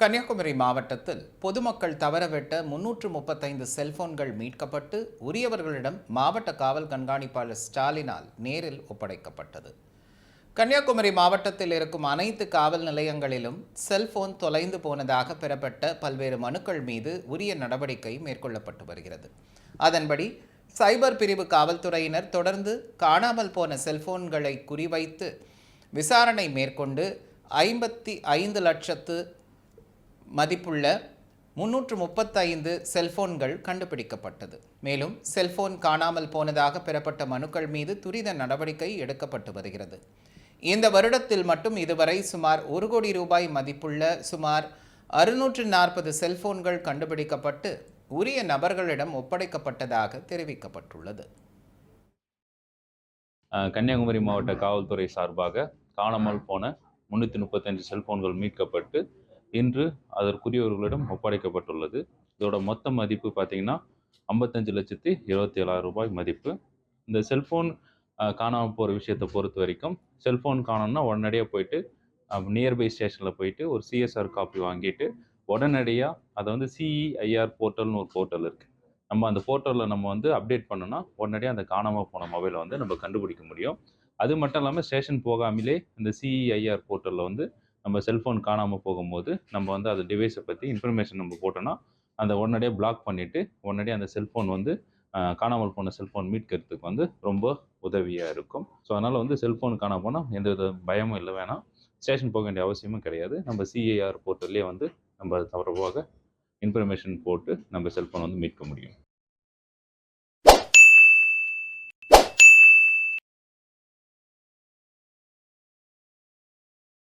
கன்னியாகுமரி மாவட்டத்தில் பொதுமக்கள் தவறவிட்ட முன்னூற்று முப்பத்தைந்து செல்போன்கள் மீட்கப்பட்டு உரியவர்களிடம் மாவட்ட காவல் கண்காணிப்பாளர் ஸ்டாலினால் நேரில் ஒப்படைக்கப்பட்டது. கன்னியாகுமரி மாவட்டத்தில் இருக்கும் அனைத்து காவல் நிலையங்களிலும் செல்போன் தொலைந்து போனதாக பெறப்பட்ட பல்வேறு மனுக்கள் மீது உரிய நடவடிக்கை மேற்கொள்ளப்பட்டு வருகிறது. அதன்படி சைபர் பிரிவு காவல்துறையினர் தொடர்ந்து காணாமல் போன செல்போன்களை குறிவைத்து விசாரணை மேற்கொண்டு ஐம்பத்தி ஐந்து லட்சத்து மதிப்புள்ள முன்னூற்று முப்பத்தைந்து செல்போன்கள் கண்டுபிடிக்கப்பட்டது. மேலும் செல்போன் காணாமல் போனதாக பெறப்பட்ட மனுக்கள் மீது துரித நடவடிக்கை எடுக்கப்பட்டு வருகிறது. இந்த வருடத்தில் மட்டும் இதுவரை சுமார் ஒரு கோடி ரூபாய் மதிப்புள்ள சுமார் அறுநூற்று நாற்பது செல்போன்கள் கண்டுபிடிக்கப்பட்டு உரிய நபர்களிடம் ஒப்படைக்கப்பட்டதாக தெரிவிக்கப்பட்டுள்ளது. கன்னியாகுமரி மாவட்ட காவல்துறை சார்பாக காணாமல் போன முன்னூற்றி முப்பத்தஞ்சு செல்போன்கள் மீட்கப்பட்டு இன்று அதற்குரியவர்களிடம் ஒப்படைக்கப்பட்டுள்ளது. இதோட மொத்த மதிப்பு பார்த்தீங்கன்னா ஐம்பத்தஞ்சு லட்சத்தி இருபத்தி ஏழாயிரம் ரூபாய் மதிப்பு. இந்த செல்ஃபோன் காணாமல் போகிற விஷயத்தை பொறுத்த வரைக்கும் செல்ஃபோன் காணோம்னா உடனடியாக போயிட்டு நியர்பை ஸ்டேஷனில் போயிட்டு ஒரு சிஎஸ்ஆர் காப்பி வாங்கிட்டு உடனடியாக அதை வந்து சிஇஐஆர் போர்ட்டல்னு ஒரு போர்ட்டல் இருக்குது நம்ம அந்த போர்ட்டலில் நம்ம வந்து அப்டேட் பண்ணோம்னா உடனடியாக அந்த காணாமல் போன மொபைலை வந்து நம்ம கண்டுபிடிக்க முடியும். அது மட்டும் இல்லாமல் ஸ்டேஷன் போகாமலே இந்த சிஇஐஆர் போர்ட்டலில் வந்து நம்ம செல்ஃபோன் காணாமல் போகும்போது நம்ம வந்து அந்த டிவைஸை பற்றி இன்ஃபர்மேஷன் நம்ம போட்டோன்னா அந்த உடனடியாக பிளாக் பண்ணிவிட்டு உடனடியாக அந்த செல்ஃபோன் வந்து காணாமல் போன செல்ஃபோன் மீட்கிறதுக்கு வந்து ரொம்ப உதவியாக இருக்கும். ஸோ அதனால் வந்து செல்ஃபோன் காணாமல் போனால் எந்த வித பயமும் இல்லை வேணாம். ஸ்டேஷன் போக வேண்டிய அவசியமும் கிடையாது. நம்ம சிஏஆர் போர்ட்டல்லே வந்து நம்ம தவறுவாக இன்ஃபர்மேஷன் போட்டு நம்ம செல்ஃபோன் வந்து மீட்க முடியும்.